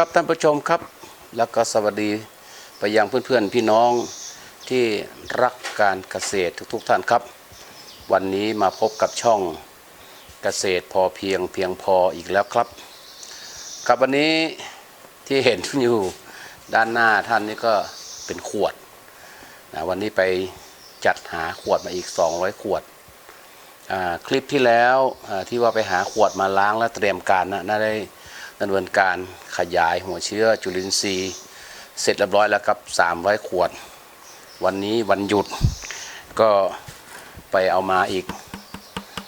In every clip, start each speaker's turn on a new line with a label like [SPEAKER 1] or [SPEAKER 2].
[SPEAKER 1] ครับท่านผู้ชมครับ แล้วก็สวัสดีไปยังเพื่อนๆพี่น้องที่รักการเกษตรทุกๆท่านครับ วันนี้มาพบกับช่องเกษตรพอเพียงเพียงพออีกแล้วครับ ครับวันนี้ที่เห็นอยู่ด้านหน้าท่านนี่ก็เป็นขวดนะวันนี้ไปจัดหาขวดมาอีก 200 ขวดคลิปที่แล้วที่ว่าไปหาขวดมาล้างและเตรียมการนะน่าได้ ดำเนินการขยายหัวเชื้อจุลินทรีย์ เสร็จเรียบร้อยแล้วครับ300ขวด วันนี้วันหยุดก็ไปเอามาอีก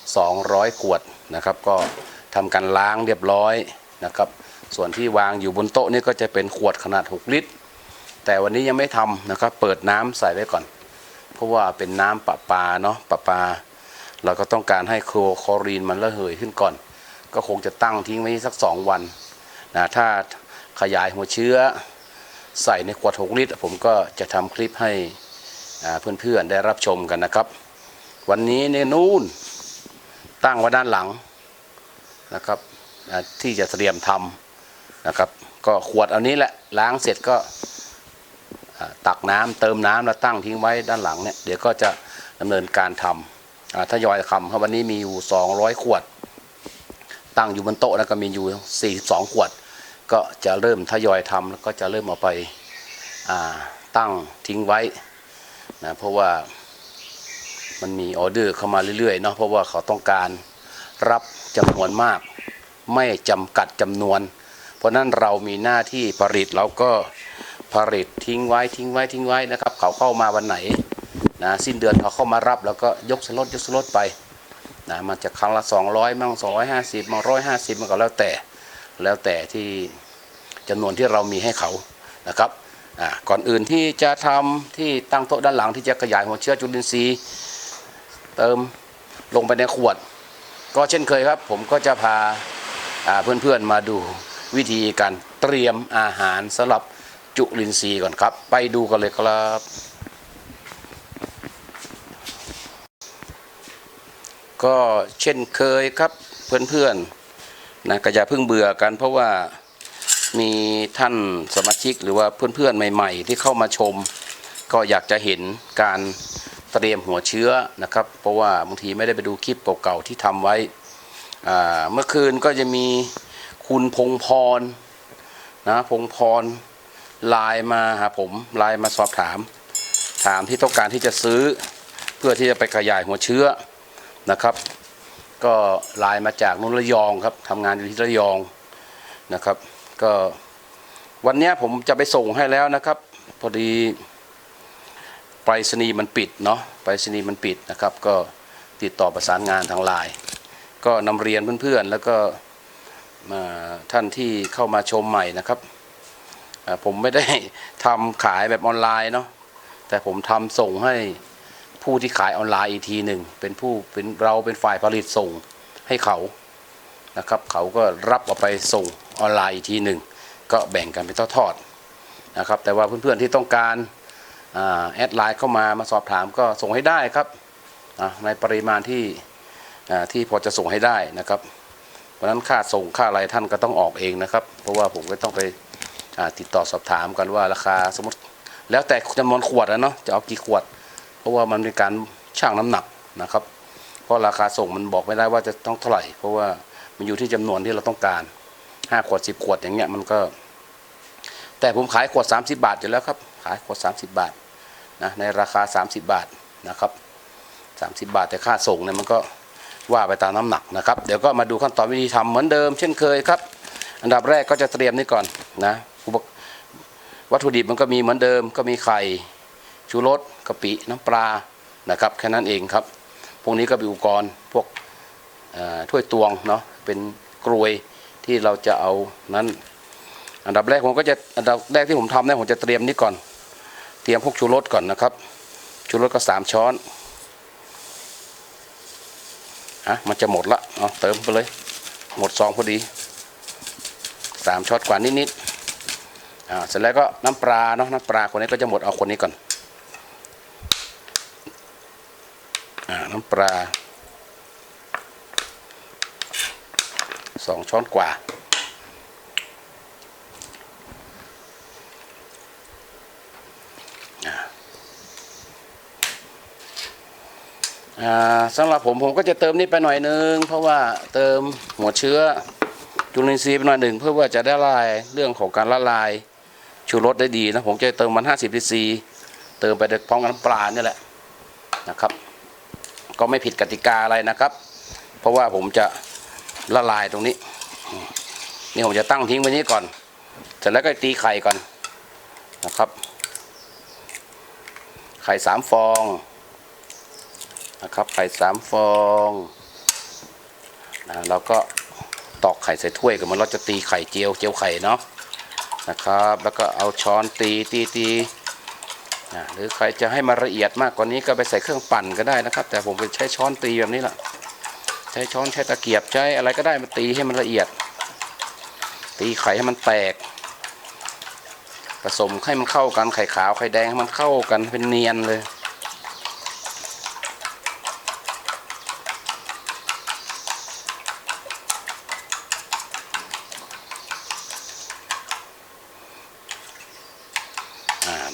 [SPEAKER 1] 200 ขวดนะครับ ก็ทำการล้างเรียบร้อยนะครับ ส่วนที่วางอยู่บนโต๊ะนี่ก็จะเป็นขวดขนาด 6 ลิตร แต่วันนี้ยังไม่ทำนะครับ เปิดน้ำใส่ไว้ก่อน เพราะว่าเป็นน้ำประปาเนาะประปา เราก็ต้องการให้โคลคลอรีนมันระเหยขึ้นก่อน ก็คงจะตั้งทิ้งไว้สัก 2 วันนะถ้าขยายหัวเชื้อใส่ในขวด 6 ลิตร ผมก็จะทำคลิปให้เพื่อนๆได้รับชมกันนะครับ วันนี้เนี่ยนู่นตั้งไว้ด้านหลังนะครับที่จะเตรียมทำนะครับ ก็ขวดเอานี้แหละล้างเสร็จก็ตักน้ำเติมน้ำแล้วตั้งทิ้งไว้ด้านหลังเนี่ยเดี๋ยวก็จะดำเนินการทำอ่าทยอยทำครับวันนี้มีอยู่ 200 ขวด ตั้งอยู่บนโต๊ะแล้วก็มีอยู่ 42 ขวด ก็จะเริ่มทยอยทำแล้วก็จะเริ่มเอาไปาตั้งทิ้งไว้นะเพราะว่ามันมีออเดอร์เข้ามาเรื่อยๆเนาะเพราะว่าเขาต้องการรับจำนวนมาก ไม่จำกัดจำนวน เพราะนั้นเรามีหน้าที่ผลิตเราก็ผลิตทิ้งไว้ทิ้งไว้ทิ้งไว้นะครับ เขาเข้ามาวันไหนนะสิ้นเดือนเขาเข้ามารับ แล้วก็ยกสลดยกสลดไป นะมันจะครั้งละ 200 มั่ง250 มั่ง150 มันก็แล้วแต่ แล้วแต่ที่จำนวนที่เรามีให้เขานะครับก่อนอื่นที่จะทำที่ตั้งโต๊ะด้านหลังที่จะขยายหัวเชื้อจุลินทรีย์เติมลงไปในขวด ก็เช่นเคยครับ ผมก็จะพาาเพื่อนๆมาดูวิธีการเตรียมอาหารสำหรับจุลินทรีย์ก่อนครับ ไปดูกันเลยครับ ก็เช่นเคยครับเพื่อนๆนะก็อย่าเพิ่งเบื่อกัน เพราะว่ามีท่านสมาชิกหรือว่าเพื่อนๆใหม่ ๆ ที่เข้ามาชม ก็อยากจะเห็นการเตรียมหัวเชื้อนะครับ เพราะว่าบางทีไม่ได้ไปดูคลิปเก่าๆที่ทำไว้อ่าเมื่อคืนก็จะมีคุณพงพรนะพงพรไลน์มาหาผมไลน์มาสอบถาม ถามที่ต้องการที่จะซื้อ เพื่อที่จะไปขยายหัวเชื้อ นะครับ ก็ไลน์มาจากนนระยองครับทำงานอยู่ที่ระยองนะครับ ก็วันนี้ผมจะไปส่งให้แล้วนะครับ พอดีไปรษณีย์มันปิดเนาะไปรษณีย์มันปิดนะครับ ก็ติดต่อประสานงานทางไลน์ก็นำเรียนเพื่อนๆ แล้วก็ท่านที่เข้ามาชมใหม่นะครับ ผมไม่ได้ทำขายแบบออนไลน์เนาะแต่ผมทำส่งให้ ผู้ที่ขายออนไลน์อีกทีหนึ่งเป็นผู้เป็นเราเป็นฝ่ายผลิตส่งให้เขานะครับเขาก็รับเอาไปส่งออนไลน์อีกทีหนึ่งก็แบ่งกันเป็นทอดๆนะครับแต่ว่าเพื่อนๆที่ต้องการอาแอดไลน์เข้ามามาสอบถามก็ส่งให้ได้ครับในปริมาณที่ที่พอจะส่งให้ได้นะครับเพราะนั้นค่าส่งค่าอะไรท่านก็ต้องออกเองนะครับ เพราะว่าผมก็ต้องไปติดต่อสอบถามกันว่าราคาสมมติ แล้วแต่จำนวนขวดนะเนาะจะเอากี่ขวด เพราะว่ามันเป็นการชั่งน้ำหนักนะครับ เพราะราคาส่งมันบอกไม่ได้ว่าจะต้องเท่าไหร่ เพราะว่ามันอยู่ที่จำนวนที่เราต้องการห้าขวดสิบขวดอย่างเงี้ยมันก็ แต่ผมขายขวด 30 บาทอยู่แล้วครับ ขายขวด 30 บาทนะในราคา 30 บาทนะครับ30 บาทแต่ค่าส่งเนี่ยมันก็ว่าไปตามน้ำหนักนะครับ เดี๋ยวก็มาดูขั้นตอนวิธีทำเหมือนเดิม เช่นเคยครับ อันดับแรกก็จะเตรียมนี่ก่อนนะวัตถุดิบมันก็มีเหมือนเดิม ก็มีไข่ชูรส กะปิน้ำปลานะครับแค่นั้นเองครับ พวกนี้ก็เป็นอุปกรณ์พวกถ้วยตวงเนาะเป็นกรวยที่เราจะเอานั้น อันดับแรกผมก็จะอันดับแรกที่ผมทำเนี่ยผมจะเตรียมนี่ก่อน เตรียมพวกชูรสก่อนนะครับชูรสก็สามช้อนอะมันจะหมดละเอาเติมไปเลย หมดซองพอดีสามช้อนกว่านิดๆอ่าเสร็จแล้วก็น้ำปลาเนาะน้ำปลาคนนี้ก็จะหมดเอาคนนี้ก่อน น้ำปลาสองช้อนกว่า สำหรับผมผมก็จะเติมนี่ไปหน่อยนึง เพราะว่าเติมหัวเชื้อจุลินทรีย์ไปหน่อยหนึ่งเพื่อว่าจะได้ลายเรื่องของการละลายชูรสได้ดีนะ ผมจะเติมมัน 50ซีเติมไปพร้อมกับน้ำปลาเนี่ยแหละนะครับ ก็ไม่ผิดกติกาอะไรนะครับ เพราะว่าผมจะละลายตรงนี้ นี่ผมจะตั้งทิ้งไว้นี้ก่อน เสร็จแล้วก็ตีไข่ก่อนนะครับ ไข่สามฟองนะครับ ไข่สามฟองนะเราก็ตอกไข่ใส่ถ้วยกันมันเราจะตีไข่เจียวเจียวไข่เนาะนะครับ แล้วก็เอาช้อนตีตีตี หรือใครจะให้มันละเอียดมากกว่านี้ก็ไปใส่เครื่องปั่นก็ได้นะครับ แต่ผมจะใช้ช้อนตีแบบนี้แหละใช้ช้อนใช้ตะเกียบใช้อะไรก็ได้มาตีให้มันละเอียด ตีไข่ให้มันแตก ผสมให้มันเข้ากันไข่ขาวไข่แดงให้มันเข้ากันเป็นเนียนเลย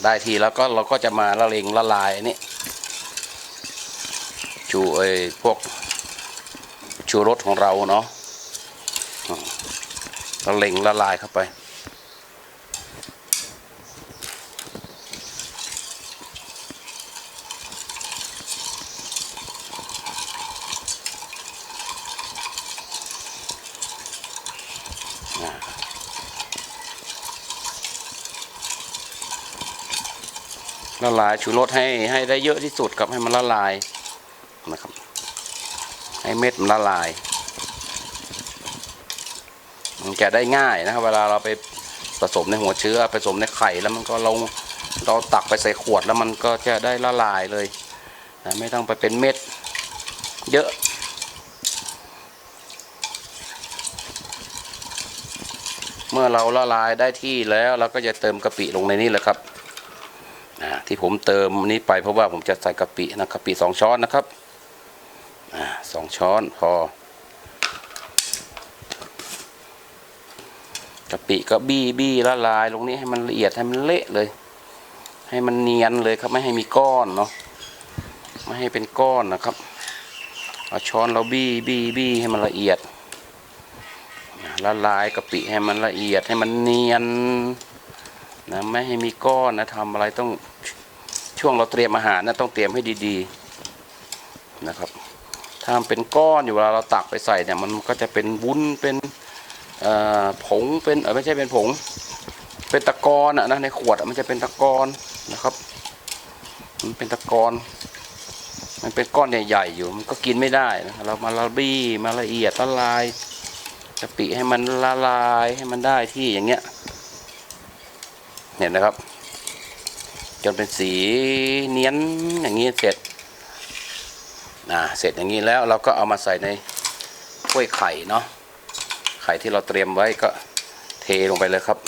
[SPEAKER 1] ได้ทีแล้วก็เราก็จะมาละเลงละลายอันนี้ชูไอ้พวกชูรสของเราเนาะละเลงละลายเข้าไป ละลายชูรสให้ให้ได้เยอะที่สุดครับให้มันละลายนะครับ ให้เม็ดมันละลาย มันจะได้ง่ายนะครับ เวลาเราไปผสมในหัวเชื้อผสมในไข่แล้วมันก็ลงเราตักไปใส่ขวดแล้วมันก็จะได้ละลายเลยนะไม่ต้องไปเป็นเม็ด เยอะเมื่อเราละลายได้ที่แล้วเราก็จะเติมกะปิลงในนี้แหละครับ ที่ผมเติมนี้ไปเพราะว่าผมจะใส่กะปินะกะปิสองช้อนนะครับสองช้อนพอกะปิก็บี้บี้ละลายลงนี้ให้มันละเอียดให้มันเละเลย ให้มันเนียนเลยครับไม่ให้มีก้อนเนาะไม่ให้เป็นก้อนนะครับเอาช้อนเราบี้บี้บี้ให้มันละเอียดละลายกะปิให้มันละเอียดให้มันเนียน นะไม่ให้มีก้อนนะทำอะไรต้องช่วงเราเตรียมอาหารนะต้องเตรียมให้ดีๆนะครับ ถ้าเป็นก้อนอยู่เวลาเราตักไปใส่เนี่ยมันก็จะเป็นวุ้นเป็นผงเป็นเออไม่ใช่เป็นผง เป็นตะกอนอะนะในขวดมันจะเป็นตะกอนนะครับ มันเป็นตะกอนมันเป็นก้อนใหญ่ๆอยู่มันก็กินไม่ได้นะเรามาละบี้มาละเอียดละลายกะปิให้มันละลายให้มันได้ที่อย่างเงี้ย เห็นนะครับ จนเป็นสีเนียนอย่างนี้เสร็จนะเสร็จอย่างนี้แล้วเราก็เอามาใส่ในถ้วยไข่เนาะไข่ที่เราเตรียมไว้ก็เทลงไปเลยครับ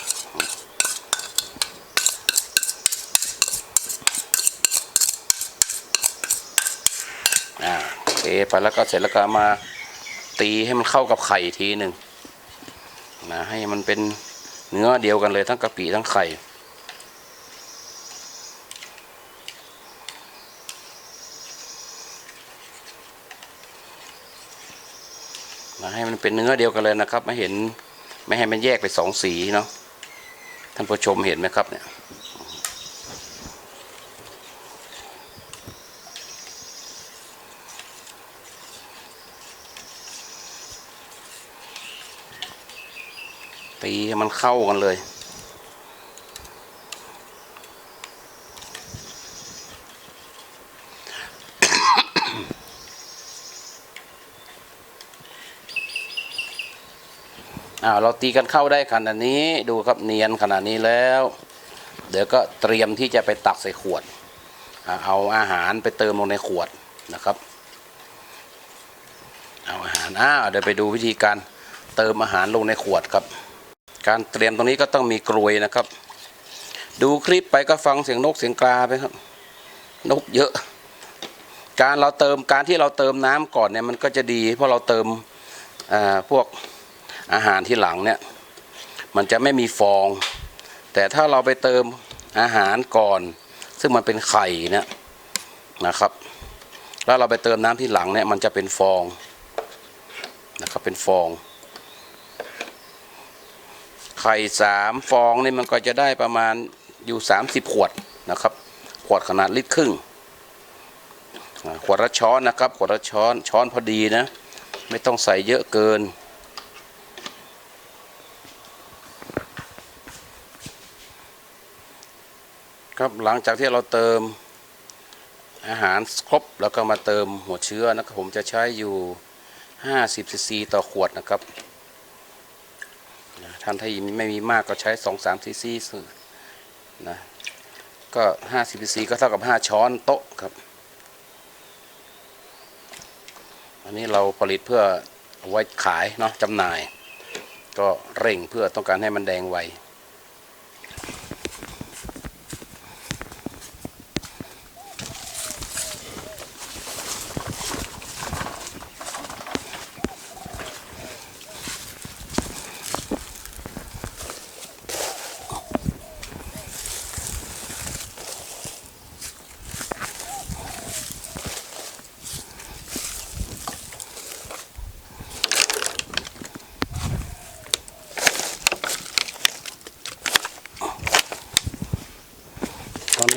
[SPEAKER 1] เทไปแล้วก็เสร็จแล้วก็มาตีให้มันเข้ากับไข่ทีหนึ่งนะให้มันเป็นเนื้อเดียวกันเลยทั้งกะปิทั้งไข่ มาให้มันเป็นเนื้อเดียวกันเลยนะครับ ไม่เห็นไม่ให้มันแยกไปสองสีเนาะท่านผู้ชมเห็นไหมครับเนี่ยตีให้มันเข้ากันเลย อ่าเราตีกันเข้าได้ขนาดนี้ดูครับเนียนขนาดนี้แล้ว เดี๋ยวก็เตรียมที่จะไปตักใส่ขวด เอาอาหารไปเติมลงในขวดนะครับ เอาอาหารอ้าวเดี๋ยวไปดูวิธีการเติมอาหารลงในขวดครับ การเตรียมตรงนี้ก็ต้องมีกลวยนะครับ ดูคลิปไปก็ฟังเสียงนกเสียงกาไปครับ นกเยอะ การเราเติมการที่เราเติมน้ำก่อนเนี่ยมันก็จะดี เพราะเราเติมพวก อาหารที่หลังเนี่ยมันจะไม่มีฟอง แต่ถ้าเราไปเติมอาหารก่อน ซึ่งมันเป็นไข่เนี่ยนะครับ แล้วเราไปเติมน้ำที่หลังเนี่ยมันจะเป็นฟองนะครับเป็นฟอง ไข่สามฟองนี่มันก็จะได้ประมาณอยู่30ขวดนะครับ ขวดขนาดลิตรครึ่งขวดละช้อนนะครับ ขวดละช้อนช้อนพอดีนะ ไม่ต้องใส่เยอะเกิน ครับหลังจากที่เราเติมอาหารครบแล้วก็มาเติมหัวเชื้อนะครับผมจะใช้อยู่ 50ซีซีต่อขวดนะครับท่านถ้าไม่มีมากก็ใช้ 2-3ซีซีนะก็ 50ซีซีก็เท่ากับ 5 ช้อนโต๊ะครับ อันนี้เราผลิตเพื่อไว้ขายเนาะจำหน่าย ก็เร่งเพื่อต้องการให้มันแดงไว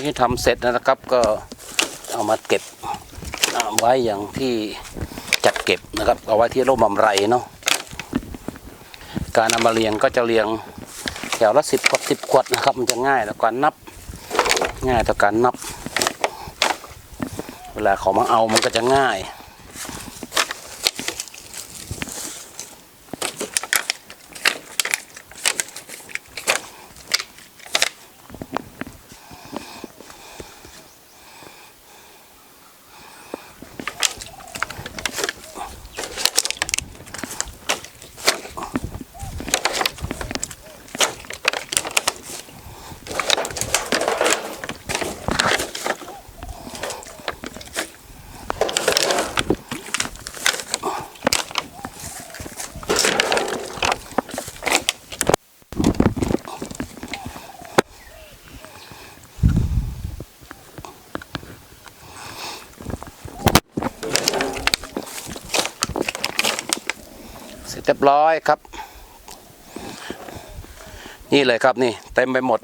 [SPEAKER 1] นี้ทำเสร็จนะครับก็เอามาเก็บเอาไว้อย่างที่จัดเก็บนะครับเอาไว้ที่ร่มบำไรเนาะการนำมาเรียงก็จะเรียงแถวละสิบขวดสิบขวดนะครับ มันจะง่ายต่อการนับ ง่ายต่อการนับ เวลาเขามาเอามันก็จะง่าย ร้อยครับ นี่เลยครับนี่เต็มไปหมด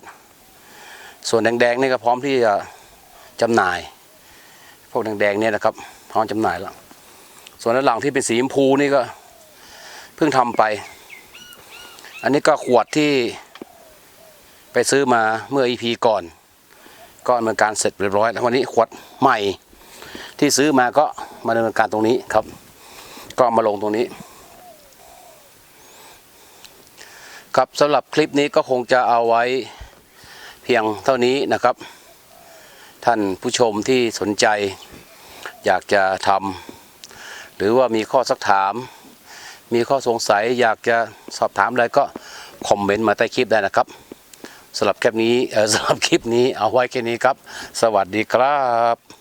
[SPEAKER 1] ส่วนแดงๆนี่ก็พร้อมที่จะจำหน่าย พวกแดงๆเนี่ยนะครับพร้อมจำหน่ายแล้วส่วนด้านหลังที่เป็นสีชมพูนี่ก็เพิ่งทำไป อันนี้ก็ขวดที่ไปซื้อมาเมื่อ EP ก่อน ก็ดำเนินการเสร็จเรียบร้อยแล้ววันนี้ขวดใหม่ที่ซื้อมาก็มาดำเนินการตรงนี้ครับ ก็มาลงตรงนี้ ครับสำหรับคลิปนี้ก็คงจะเอาไว้เพียงเท่านี้นะครับ ท่านผู้ชมที่สนใจ อยากจะทำหรือว่ามีข้อสักถาม มีข้อสงสัยอยากจะสอบถามอะไรก็คอมเมนต์มาใต้คลิปได้นะครับสำหรับคลิปนี้สำหรับคลิปนี้เอาไว้แค่นี้ครับ สวัสดีครับ